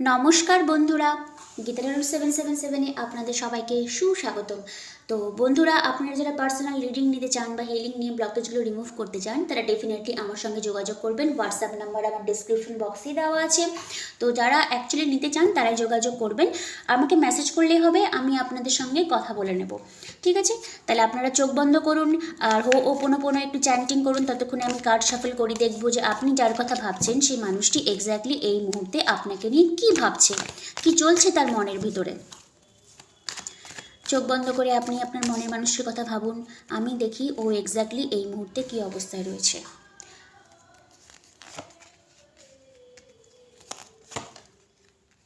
নমস্কার বন্ধুরা গীতারারু seven seven সেভেনে আপনাদের সবাইকে সুস্বাগতম। তো বন্ধুরা, আপনারা যারা পার্সোনাল রিডিং নিতে চান বা হিলিং নিয়ে ব্লকেজগুলো রিমুভ করতে চান, তারা ডেফিনেটলি আমার সঙ্গে যোগাযোগ করবেন। হোয়াটসঅ্যাপ নাম্বার আমার ডিসক্রিপশন বক্সেই দেওয়া আছে। তো যারা অ্যাকচুয়ালি নিতে চান, তারাই যোগাযোগ করবেন। আমাকে মেসেজ করলেই হবে, আমি আপনাদের সঙ্গে কথা বলে নেব। ঠিক আছে? তাহলে আপনারা চোখ বন্ধ করুন, আর হো ও পোনো পোনো একটু চ্যান্টিং করুন, ততক্ষণে আমি কার্ড সাফল করি দেখব যে আপনি যার কথা ভাবছেন, সেই মানুষটি এক্স্যাক্টলি এই মুহূর্তে আপনাকে নিয়ে কী ভাবছে, কি চলছে তার মনের ভিতরে। চোখ বন্ধ করে আপনি আপনার মনের মানুষের কথা ভাবুন। আমি দেখি ও এক্স্যাক্টলি এই মুহূর্তে কী অবস্থায় রয়েছে।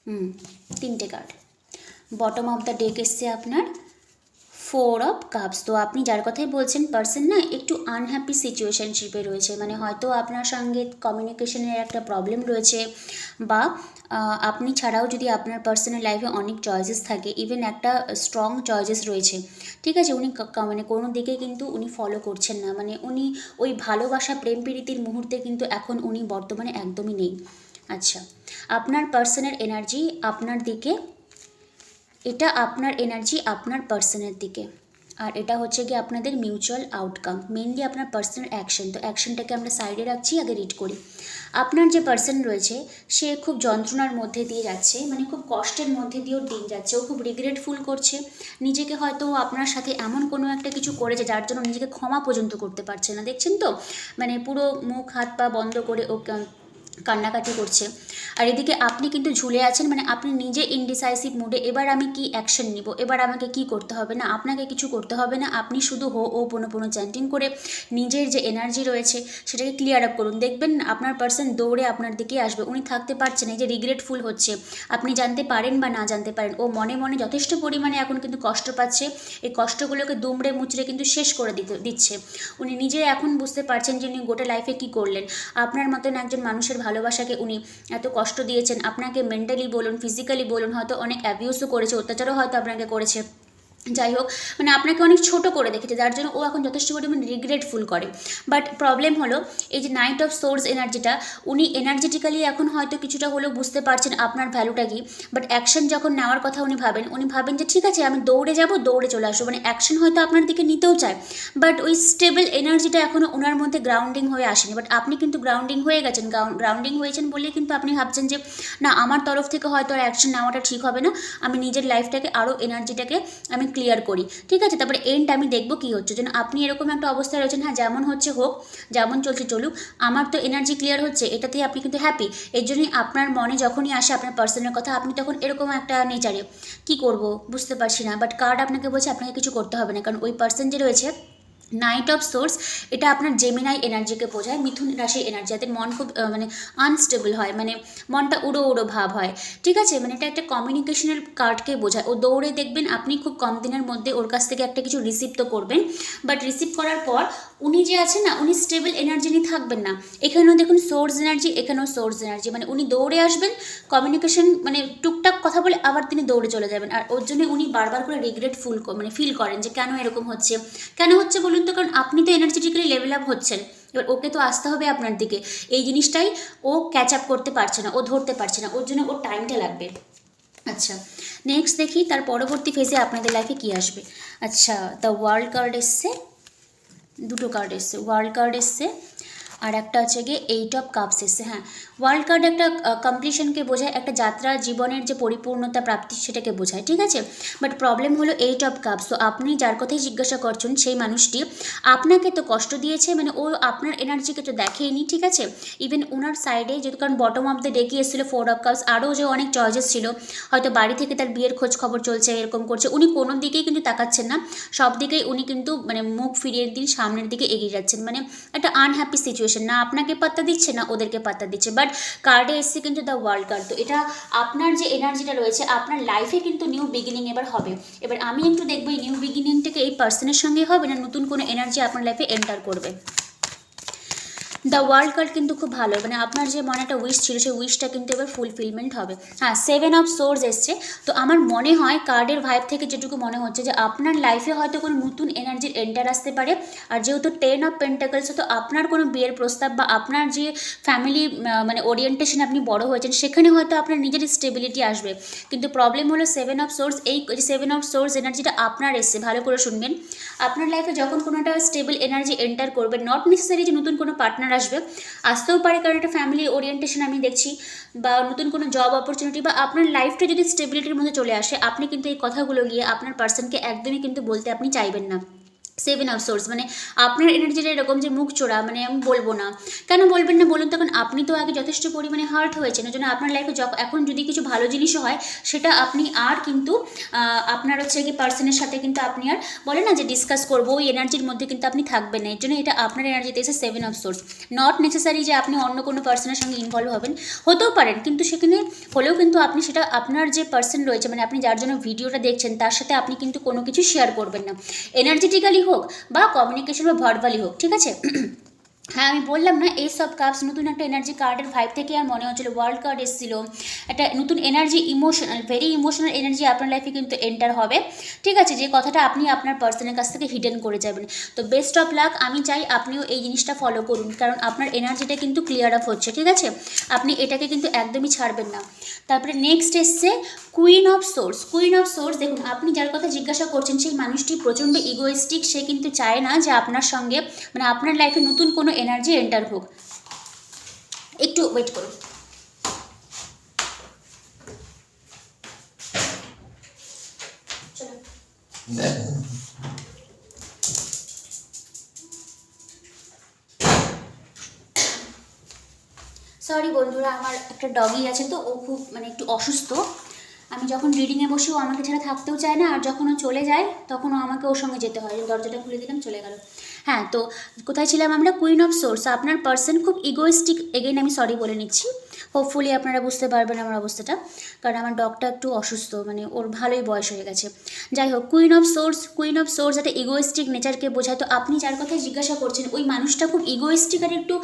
হুম, তিনটে card bottom of the deck এসছে আপনার। ফোর অফ কাপস তো আপনি যার কথাই বলছেন পার্সন না একটু আনহ্যাপি সিচুয়েশনশিপে রয়েছে। মানে হয়তো আপনার সঙ্গে কমিউনিকেশনের একটা প্রবলেম রয়েছে বা আপনি ছাড়াও যদি আপনার পার্সোনাল লাইফে অনেক চয়েসেস থাকে ইভেন একটা স্ট্রং চয়েসেস রয়েছে, ঠিক আছে? উনি মানে কোনো দিকে কিন্তু উনি ফলো করছেন না। মানে উনি ওই ভালোবাসা, প্রেম প্রীতির মুহূর্তে কিন্তু এখন উনি বর্তমানে একদমই নেই। আচ্ছা আপনার পার্সনের এনার্জি আপনার দিকে এটা আপনার এনার্জি আপনার পার্সনের দিকে। আর এটা হচ্ছে কি আপনাদের মিউচুয়াল আউটকাম মেনলি আপনার পার্সোনাল অ্যাকশন তো অ্যাকশনটাকে আমরা সাইডে রাখছি, আগে রিড করি। আপনার যে পার্সন রয়েছে, সে খুব যন্ত্রণার মধ্যে দিয়ে যাচ্ছে মানে খুব কষ্টের মধ্যে দিয়েও দিন যাচ্ছে। ও খুব রিগ্রেটফুল করছে। নিজেকে হয়তো আপনার সাথে এমন কোনো একটা কিছু করেছে, যার জন্য নিজেকে ক্ষমা পর্যন্ত করতে পারছে না। দেখছেন তো? মানে পুরো মুখ, হাত, পা বন্ধ করে ও কান্নাকাটি করছে। আর এদিকে আপনি কিন্তু ঝুলে আছেন মানে আপনি নিজে ইনডিসাইসিভ মুডে এবার আমি কি অ্যাকশন নিব? এবার আমাকে কি করতে হবে না? আপনাকে কিছু করতে হবে না। আপনি শুধু হো, ও, পোনো পোনো চ্যান্টিং করে নিজের যে এনার্জি রয়েছে, সেটাকে ক্লিয়ার আপ করুন। দেখবেন আপনার পার্সন দৌড়ে আপনার দিকে আসবে। উনি থাকতে পারছেন এই যে রিগ্রেটফুল হচ্ছে। আপনি জানতে পারেন বা না জানতে পারেন, ও মনে মনে যথেষ্ট পরিমাণে এখন কিন্তু কষ্ট পাচ্ছে। এই কষ্টগুলোকে দুমড়ে মুচড়ে কিন্তু শেষ করে দিতে, দিচ্ছে। উনি নিজে এখন বুঝতে পারছেন যে উনি গোটা লাইফে কি করলেন। আপনার মতন একজন মানুষের ভালোবাসাকে উনি এত কষ্ট দিয়েছেন, আপনাকে মেন্টালি বলুন ফিজিক্যালি বলুন, হয়তো অনেক অ্যাবিউসও করেছে, অত্যাচারও হয়তো আপনাকে করেছে। যাই হোক মানে আপনাকে অনেক ছোট করে দেখেছে, যার জন্য ও এখন যথেষ্ট পরিমাণে রিগ্রেটফুল করে। বাট প্রবলেম হলো, এই যে নাইট অফ সোর্স এনার্জিটা উনি এনার্জেটিক্যালি এখন হয়তো কিছুটা হলেও বুঝতে পারছেন আপনার ভ্যালুটা কি। বাট অ্যাকশন যখন নেওয়ার কথা উনি ভাবেন উনি ভাবেন যে, ঠিক আছে, আমি দৌড়ে যাব, দৌড়ে চলে আসব। মানে অ্যাকশন হয়তো আপনার দিকে নিতেও চায়। বাট ওই স্টেবল এনার্জিটা এখনও ওনার মধ্যে গ্রাউন্ডিং হয়ে আসেনি। বাট আপনি কিন্তু গ্রাউন্ডিং হয়ে গেছেন গ্রাউন্ডিং হয়েছেন বলেই কিন্তু আপনি ভাবছেন যে, না, আমার তরফ থেকে হয়তো আর অ্যাকশন নেওয়াটা ঠিক হবে না। আমি নিজের লাইফটাকে আরও এনার্জিটাকে আমি ক্লিয়ার করি। ঠিক আছে? তারপরে এন্ড আমি দেখব কী হচ্ছে। যেন আপনি এরকম একটা অবস্থায় রয়েছেন হ্যাঁ যেমন হচ্ছে হোক, যেমন চলছে চলুক, আমার তো এনার্জি ক্লিয়ার হচ্ছে, এটাতেই আপনি কিন্তু হ্যাপি এর জন্যই আপনার মনে যখনই আসে, আপনার পার্সনের কথা, আপনি তখন এরকম একটা নেচারে কি করব? বুঝতে পারছি না বাট কার্ড আপনাকে বলছে, আপনাকে কিছু করতে হবে না, কারণ ওই পার্সন যে রয়েছে নাইট অফ সোর্স এটা আপনার জেমিনাই এনার্জিকে বোঝায়। মিথুন রাশির এনার্জি যাদের মন খুব মানে আনস্টেবল হয় মানে মনটা উড়ো উড়ো ভাব হয়। ঠিক আছে? মানে এটা একটা কমিউনিকেশনাল কার্ডকে বোঝায়। ও দৌড়ে দেখবেন আপনি খুব কম দিনের মধ্যে ওর কাছ থেকে একটা কিছু রিসিভ তো করবেন। বাট রিসিভ করার পর উনি যে আছেন না, উনি স্টেবল এনার্জি নিয়ে থাকবেন না। এখানেও দেখুন সোর্স এনার্জি এখানেও সোর্স এনার্জি মানে উনি দৌড়ে আসবেন কমিউনিকেশন মানে টুকটাক কথা বলে আবার তিনি দৌড়ে চলে যাবেন। আর ওর জন্য উনি বারবার করে রিগ্রেট ফুল মানে ফিল করেন যে কেন এরকম হচ্ছে। কেন হচ্ছে বলুন? তো কারণ আপনি তো এনার্জেটিক্যালি লেভেল আপ হচ্ছেন। এবার ওকে তো আসতে হবে আপনার দিকে। এই জিনিসটাই ও ক্যাচ আপ করতে পারছে না, ও ধরতে পারছে না। ওর জন্য ওর টাইমটা লাগবে। আচ্ছা নেক্সট দেখি তার পরবর্তী ফেজে আপনাদের লাইফে কি আসবে। আচ্ছা দ্য ওয়ার্ল্ড কার্ড এসছে। দুটো কার্ড এসছে। ওয়ার্ল্ড কার্ড এসছে। আর একটা হচ্ছে গিয়ে এইট অফ কাপস এসছে হ্যাঁ। ওয়ার্ল্ড কার্ড একটা কমপ্লিশনকে বোঝায়, একটা যাত্রা জীবনের যে পরিপূর্ণতা প্রাপ্তি সেটাকে বোঝায়, ঠিক আছে? বাট প্রবলেম হলো এইট অফ কাপস তো আপনি যার কথাই জিজ্ঞাসা করছেন, সেই মানুষটি আপনাকে তো কষ্ট দিয়েছে মানে ও আপনার এনার্জিকে তো দেখেইনি, ঠিক আছে? ইভেন ওনার সাইডে যেহেতু, কারণ বটম অফ দ্য ডেকে এসেছিল ফোর অফ কাপস আরও যে অনেক চয়েসেস ছিল, হয়তো বাড়ি থেকে তার বিয়ের খোঁজ খবর চলছে, এরকম করছে, উনি কোনো দিকেই কিন্তু তাকাচ্ছেন না, সব দিকেই উনি কিন্তু মানে মুখ ফিরিয়ে দিন, সামনের দিকে এগিয়ে যাচ্ছেন মানে একটা আনহ্যাপি সিচুয়েশন না আপনাকে পাত্তা দিচ্ছে, না ওদেরকে পাত্তা দিচ্ছে বাট কার্ডে এসছে কিন্তু দ্য ওয়ার্ল্ড কার্ড তো এটা আপনার যে এনার্জিটা রয়েছে, আপনার লাইফে কিন্তু নিউ বিগিনিং এবার হবে। এবার আমি একটু দেখব এই নিউ বিগিনিংটাকে এই পার্সনের সঙ্গে হবে না? নতুন কোনো এনার্জি আপনার লাইফে এন্টার করবে। দ্য ওয়ার্ল্ড কার্ড কিন্তু খুব ভালো। মানে আপনার যে মনে একটা উইশ ছিল, সেই উইশটা কিন্তু এবার ফুলফিলমেন্ট হবে। হ্যাঁ সেভেন অফ সোর্স এসছে। তো আমার মনে হয় কার্ডের ভাইব থেকে যেটুকু মনে হচ্ছে যে আপনার লাইফে হয়তো কোনো নতুন এনার্জির এন্টার আসতে পারে। আর যেহেতু টেন অফ পেন্টাকলস তো আপনার কোনো বিয়ের প্রস্তাব বা আপনার যে ফ্যামিলি মানে ওরিয়েন্টেশন আপনি বড় হয়েছেন, সেখানে হয়তো আপনার নিজের স্টেবিলিটি আসবে। কিন্তু প্রবলেম হলো সেভেন অফ সোর্স এই সেভেন অফ সোর্স এনার্জিটা আপনার এসছে। ভালো করে শুনবেন। আপনার লাইফে যখন কোনো একটা স্টেবল এনার্জি এন্টার করবে নট নেসেসারি যে নতুন কোনো পার্টনার আসবে। আসতেও পারে কারণ একটা ফ্যামিলি ওরিয়েন্টেশন আমি দেখছি বা নতুন কোনো জব অপরচুনিটি বা আপনার লাইফটা যদি স্টেবিলিটির মধ্যে চলে আসে, আপনি কিন্তু এই কথাগুলো গিয়ে আপনার পার্সনকে একদমই কিন্তু বলতে আপনি চাইবেন না। সেভেন অফ সোর্স মানে আপনার এনার্জিটা এরকম যে মুখ চোরা মানে আমি বলব না। কেন বলবেন না বলুন? তখন আপনি তো আগে যথেষ্ট পরিমাণে হার্ট হয়েছেন ওই জন্য আপনার লাইফে এখন যদি কিছু ভালো জিনিসও হয়, সেটা আপনি আর কিন্তু আপনার হচ্ছে কি পার্সনের সাথে কিন্তু আপনি আর বলে না যে ডিসকাস করব, ওই এনার্জির মধ্যে কিন্তু আপনি থাকবেন না। এর জন্য এটা আপনার এনার্জিতে এসে seven of source not necessary যে আপনি অন্য কোনো পার্সনের সঙ্গে ইনভলভ হবেন, হতেও পারেন, কিন্তু সেখানে হলেও কিন্তু আপনি সেটা আপনার যে পার্সন রয়েছে মানে আপনি যার জন্য ভিডিওটা দেখছেন, তার সাথে আপনি কিন্তু কোনো কিছু শেয়ার করবেন না। এনার্জেটিক্যালি হোক বা কমিউনিকেশন বা ভার্বালি হোক, ঠিক আছে? হ্যাঁ আমি বললাম না এই সব কাপস নতুন একটা এনার্জি কার্ডের ভাইব থেকে আর মনে হচ্ছিল ওয়ার্ল্ড কার্ড এসেছিল। একটা নতুন energy emotional very emotional energy আপনার লাইফে কিন্তু এন্টার হবে। ঠিক আছে, যে কথাটা আপনি আপনার পার্সনের কাছ থেকে হিডেন করে যাবেন। তো বেস্ট অফ লাক আমি চাই আপনিও এই জিনিসটা ফলো করুন, কারণ আপনার এনার্জিটা কিন্তু ক্লিয়ার আপ হচ্ছে, ঠিক আছে? আপনি এটাকে কিন্তু একদমই ছাড়বেন না। তারপরে নেক্সট এসছে queen of source queen of source দেখুন, আপনি যার কথা জিজ্ঞাসা করছেন, সেই মানুষটি প্রচণ্ড ইগোয়েস্টিক সে কিন্তু চায় না যে আপনার সঙ্গে মানে আপনার লাইফে নতুন কোনো এনার্জি এন্টার হোক। একটু ওয়েট করুন। সরি বন্ধুরা, আমার একটা ডগি আছে তো, ও খুব মানে একটু অসুস্থ। আমি যখন রিডিংয়ে বসি, ও আমাকে ছাড়া থাকতেও চায় না, আর যখন ও চলে যায়, তখন ও আমাকে ওর সঙ্গে যেতে হয়। দরজাটা খুলে দিলাম, চলে গেল। হ্যাঁ তো কোথায় ছিলাম আমরা? কুইন অফ সোর্স আপনার পার্সন খুব ইগোয়েস্টিক এগেইন আমি সরি বলে নিচ্ছি। হোপফুলি আপনারা বুঝতে পারবেন আমার অবস্থাটা। কারণ আমার ডগটা একটু অসুস্থ মানে ওর ভালোই বয়স হয়ে গেছে। যাই হোক queen of swords queen of swords একটা ইগোয়েস্টিক নেচারকে বোঝায়। তো আপনি যার কথা জিজ্ঞাসা করছেন, ওই মানুষটা খুব ইগোয়েস্টিক আর একটু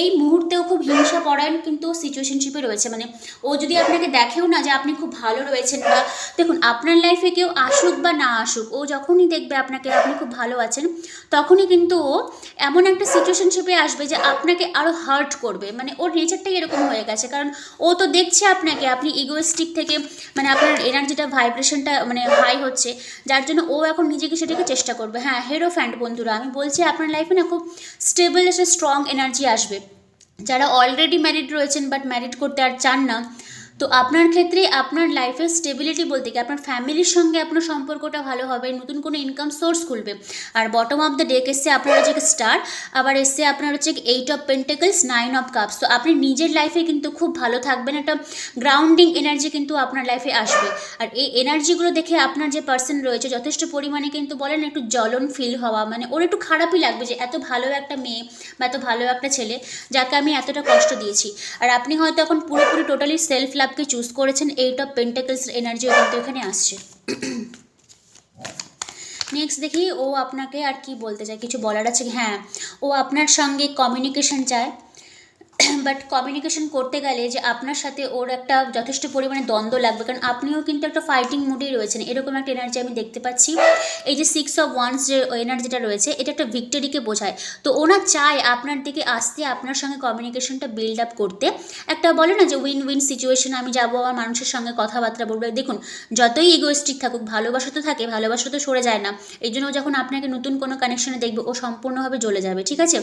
এই মুহূর্তেও খুব হিংসা পরায়ণ কিন্তু সিচুয়েশনশিপে রয়েছে। মানে ও যদি আপনাকে দেখেও না যে আপনি খুব ভালো রয়েছেন বা দেখুন, আপনার লাইফে কেউ আসুক বা না আসুক, ও যখনই দেখবে আপনাকে, আপনি খুব ভালো আছেন, তখনই কিন্তু ও এমন একটা সিচুয়েশনশিপে আসবে যে আপনাকে আরও হার্ট করবে। মানে ওর নেচারটাই এরকম হয়ে গেছে। কারণ ও তো দেখছে আপনাকে, আপনি ইগোয়েস্টিক থেকে মানে আপনার এনার্জিটা ভাইব্রেশনটা মানে হাই হচ্ছে, যার জন্য ও এখন নিজেকে সেটাকে চেষ্টা করবে। হ্যাঁ হেরো ফ্যান্ড বন্ধুরা, আমি বলছি আপনার লাইফে না খুব স্টেবল একটা স্ট্রং এনার্জি আসবে। যারা অলরেডি ম্যারিড রয়েছেন বাট ম্যারিড করতে আর চান না তো আপনার ক্ষেত্রে আপনার লাইফের স্টেবিলিটি বলতে কি? আপনার ফ্যামিলির সঙ্গে আপনার সম্পর্কটা ভালো হবে, নতুন কোনো ইনকাম সোর্স খুলবে। আর বটম অফ দ্য ডেক এসছে আপনার হচ্ছে স্টার আবার এসছে আপনার হচ্ছে eight of pentacles nine of cups তো আপনি নিজের লাইফে কিন্তু খুব ভালো থাকবেন, একটা গ্রাউন্ডিং এনার্জি কিন্তু আপনার লাইফে আসবে। আর এই এনার্জিগুলো দেখে আপনার যে পার্সন রয়েছে, যথেষ্ট পরিমাণে কিন্তু বলেন একটু জ্বলন ফিল হওয়া মানে ওর একটু খারাপই লাগবে যে এত ভালো একটা মেয়ে বা এত ভালো একটা ছেলে যাকে আমি এতটা কষ্ট দিয়েছি। আর আপনি হয়তো এখন পুরোপুরি টোটালি সেলফ লাভকে চুজ করেছেন এইট অফ পেন্টাকলস এনার্জিও কিন্তু এখানে আসছে। নেক্সট দেখি, ও আপনাকে আর কি বলতে চায়? কিছু বলার আছে হ্যাঁ ও আপনার সঙ্গে কমিউনিকেশন চায়। বাট কমিউনিকেশন করতে গেলে যে আপনার সাথে ওর একটা যথেষ্ট পরিমাণে দ্বন্দ্ব লাগবে, কারণ আপনিও কিন্তু একটা ফাইটিং মুডেই রয়েছেন। এরকম একটা এনার্জি আমি দেখতে পাচ্ছি। এই যে সিক্স অফ ওয়ান্স যে এনার্জিটা রয়েছে, এটা একটা ভিক্টরিকে বোঝায়। তো ওনা চায় আপনার দিকে আসতে আপনার সঙ্গে কমিউনিকেশনটা বিল্ড আপ করতে। একটা বলে না যে উইন উইন সিচুয়েশন আমি যাব, আমার মানুষের সঙ্গে কথাবার্তা বলব। দেখুন, যতই ইগোয়েস্টিক থাকুক, ভালোবাসা তো থাকে, ভালোবাসা তো সরে যায় না। এই জন্য যখন আপনাকে নতুন কোনো কানেকশনে দেখবে, ও সম্পূর্ণভাবে জ্বলে যাবে, ঠিক আছে?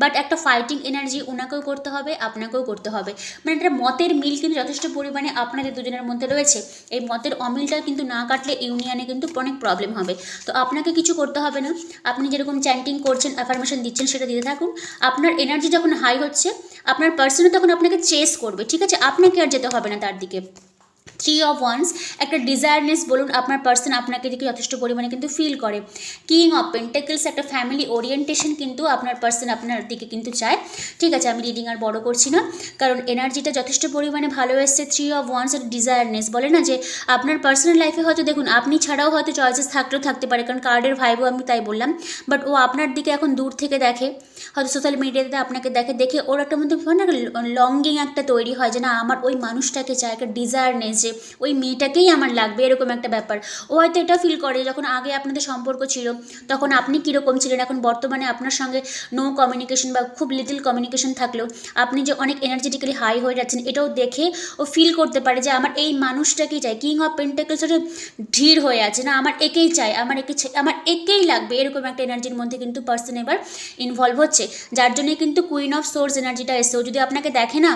বাট একটা ফাইটিং এনার্জি ওনাকেও করতে হবে। আপনাকেও করতে হবে। মানে একটা মতের মিল কিন্তু যথেষ্ট পরিমাণে আপনাদের দুজনের মধ্যে রয়েছে। এই মতের অমিলটা কিন্তু না কাটলে ইউনিয়নে কিন্তু অনেক প্রবলেম হবে। তো আপনাকে কিছু করতে হবে না। আপনি যেরকম চ্যান্টিং করছেন অ্যাফার্মেশন দিচ্ছেন, সেটা দিতে থাকুন। আপনার এনার্জি যখন হাই হচ্ছে, আপনার পার্সনও তখন আপনাকে চেস করবে, ঠিক আছে? আপনাকে আর যেতে হবে না তার দিকে। থ্রি অফ ওয়ান্স একটা ডিজায়ারনেস বলুন, আপনার পার্সন আপনাকে দেখে যথেষ্ট পরিমাণে কিন্তু ফিল করে। কিং অফ পেন্টাকেলস একটা ফ্যামিলি ওরিয়েন্টেশন কিন্তু আপনার পার্সন আপনার দিকে কিন্তু চায়। ঠিক আছে, আমি রিডিং আর বড় করছি না, কারণ এনার্জিটা যথেষ্ট পরিমাণে ভালো এসছে। থ্রি অফ ওয়ান্স আর ডিজায়ারনেস বলে না যে, আপনার পার্সোনাল লাইফে হয়তো দেখুন, আপনি ছাড়াও হয়তো চয়েসেস থাকলেও থাকতে পারে, কারণ কার্ডের ভাইবও আমি তাই বললাম। বাট ও আপনার দিকে এখন দূর থেকে দেখে, হয়তো সোশ্যাল মিডিয়াতে আপনাকে দেখে দেখে ওর একটা মধ্যে লঙ্গিং একটা তৈরি হয় যে, না, আমার ওই মানুষটাকে চায়, একটা ডিজায়ারনেস যে ওই মেয়েটাকেই আমার লাগবে, এরকম একটা ব্যাপার। ও হয়তো এটা ফিল করে যখন আগে আপনাদের সম্পর্ক ছিল, তখন আপনি কীরকম ছিলেন? এখন বর্তমানে আপনার সঙ্গে নো কমিউনিকেশন বা খুব লিটল কমিউনিকেশন থাকলেও আপনি যে অনেক এনার্জেটিক্যালি হাই হয়ে যাচ্ছেন, এটাও দেখে ও ফিল করতে পারে যে আমার এই মানুষটাকেই চাই। কিং অফ পেন্টাকেলস হচ্ছে ধীর হয়ে আছে। না, আমার একেই চাই, আমার একে আমার একেই লাগবে, এরকম একটা এনার্জির মধ্যে কিন্তু পার্সন এবার ইনভলভ হচ্ছে। যার জন্যে কিন্তু কুইন অফ সোর্স এনার্জিটা এসছে। ও যদি আপনাকে দেখে না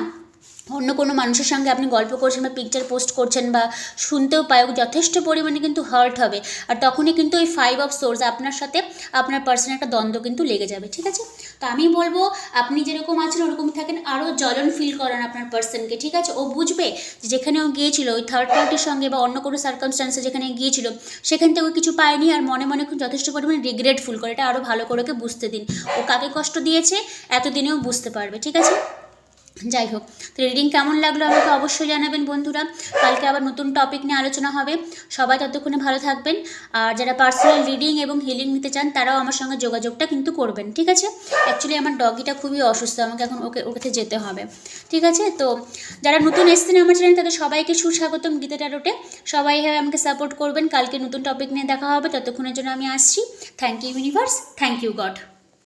অন্য কোনো মানুষের সঙ্গে আপনি গল্প করছেন বা পিকচার পোস্ট করছেন বা শুনতেও পায়, যথেষ্ট পরিমাণে কিন্তু হার্ট হবে। আর তখনই কিন্তু ওই ফাইভ অফ সোর্স আপনার সাথে আপনার পার্সনের একটা দ্বন্দ্ব কিন্তু লেগে যাবে, ঠিক আছে? তো আমি বলব, আপনি যেরকম আছেন ওরকমই থাকেন আরও জ্বলন ফিল করান আপনার পার্সনকে ঠিক আছে? ও বুঝবে যেখানে ও গিয়েছিল, ওই থার্ড পার্টির সঙ্গে বা অন্য কোনো সার্কামস্টান্সে যেখানে গিয়েছিল, সেখান থেকে কিছু পায়নি আর মনে মনে খুব যথেষ্ট পরিমাণে রিগ্রেটফুল করে। এটা আরও ভালো করে ওকে বুঝতে দিন। ও কাকে কষ্ট দিয়েছে, এতদিনেও বুঝতে পারবে, ঠিক আছে? যাই হোক, তো রিডিং কেমন লাগল আমাকে অবশ্যই জানাবেন বন্ধুরা। কালকে আবার নতুন টপিক নিয়ে আলোচনা হবে। সবাই ততক্ষণে ভালো থাকবেন। আর যারা পার্সোনাল রিডিং এবং হিলিং নিতে চান, তারাও আমার সঙ্গে যোগাযোগটা কিন্তু করবেন, ঠিক আছে? অ্যাকচুয়ালি আমার ডগিটা খুবই অসুস্থ, আমাকে এখন ওকে ওকে যেতে হবে, ঠিক আছে? তো যারা নতুন এসছেন আমার চ্যানেল তাদের সবাইকে সুস্বাগতম গীতা টারোটে সবাই এভাবে আমাকে সাপোর্ট করবেন। কালকে নতুন টপিক নিয়ে দেখা হবে, ততক্ষণের জন্য আমি আসছি। Thank you universe thank you God